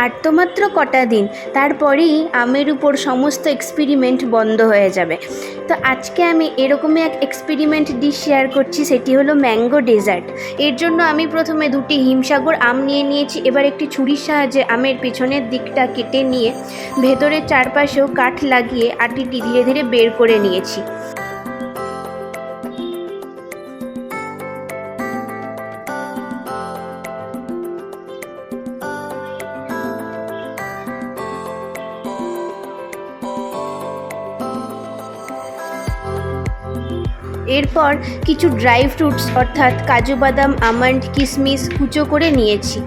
আর তো মাত্র কটা দিন, তারপরেই আমের উপর সমস্ত এক্সপেরিমেন্ট বন্ধ হয়ে যাবে। তো আজকে আমি এরকমই এক এক্সপেরিমেন্ট ডিশ শেয়ার করছি, সেটি হলো ম্যাঙ্গো ডেজার্ট এর জন্য আমি প্রথমে দুটি হিমসাগর আম নিয়ে নিয়েছি, এবার একটি ছুরির সাহায্যে আমের পেছনের দিকটা কেটে নিয়ে ভেতরের চারপাশেও কাঠ লাগিয়ে আটিটি ধীরে ধীরে বের করে নিয়েছি। এরপর কিছু ড্রাই ফ্রুটস, অর্থাৎ কাজু বাদাম, আমন্ড কিশমিশ কুচো করে নিয়েছি।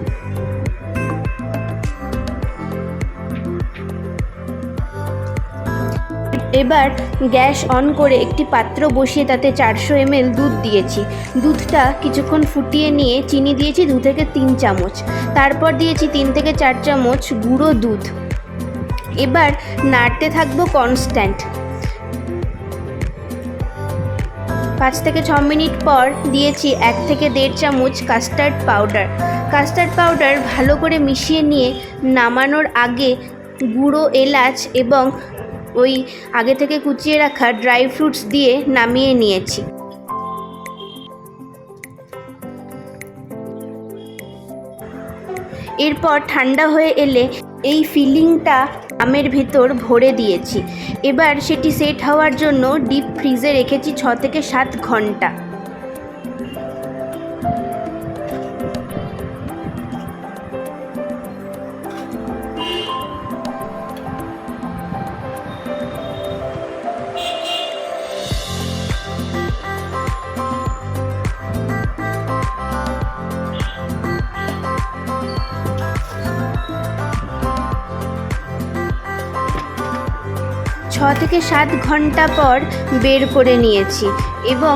এবার গ্যাস অন করে একটি পাত্র বসিয়ে তাতে চারশো এমএল দুধ দিয়েছি। দুধটা কিছুক্ষণ ফুটিয়ে নিয়ে চিনি দিয়েছি দু থেকে তিন চামচ। তারপর দিয়েছি তিন থেকে চার চামচ গুঁড়ো দুধ। এবার নাড়তে থাকব কনস্ট্যান্ট। পাঁচ থেকে ছ মিনিট পর দিয়েছি এক থেকে দেড় চামচ কাস্টার্ড পাউডার কাস্টার্ড পাউডার ভালো করে মিশিয়ে নিয়ে নামানোর আগে গুঁড়ো এলাচ এবং ওই আগে থেকে কুচিয়ে রাখা ড্রাই ফ্রুটস দিয়ে নামিয়ে নিয়েছি। এরপর ঠান্ডা হয়ে এলে এই ফিলিংটা আমের ভেতর ভরে দিয়েছি। এবার সেটি সেট হওয়ার জন্য ডিপ ফ্রিজে রেখেছি ছ থেকে সাত ঘণ্টা। ছ থেকে সাত ঘণ্টা পর বের করে নিয়েছি এবং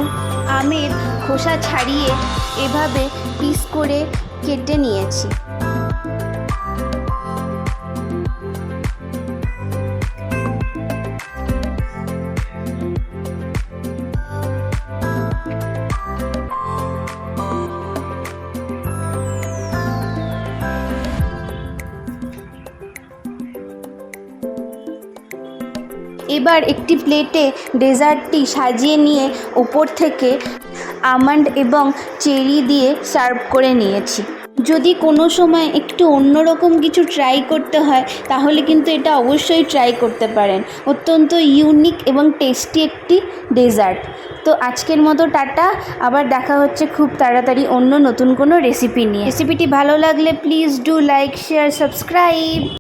আমের খোসা ছাড়িয়ে এভাবে পিস করে কেটে নিয়েছি। এবার একটি প্লেটে ডেজার্টটি সাজিয়ে নিয়ে ওপর থেকে আমন্ড এবং চেরি দিয়ে সার্ভ করে নিয়েছি। যদি কোনো সময় একটু অন্যরকম কিছু ট্রাই করতে হয়, তাহলে কিন্তু এটা অবশ্যই ট্রাই করতে পারেন। অত্যন্ত ইউনিক এবং টেস্টি একটি ডেজার্ট। তো আজকের মতো টাটা, আবার দেখা হচ্ছে খুব তাড়াতাড়ি অন্য নতুন কোনো রেসিপি নিয়ে। রেসিপিটি ভালো লাগলে please do like, share, subscribe.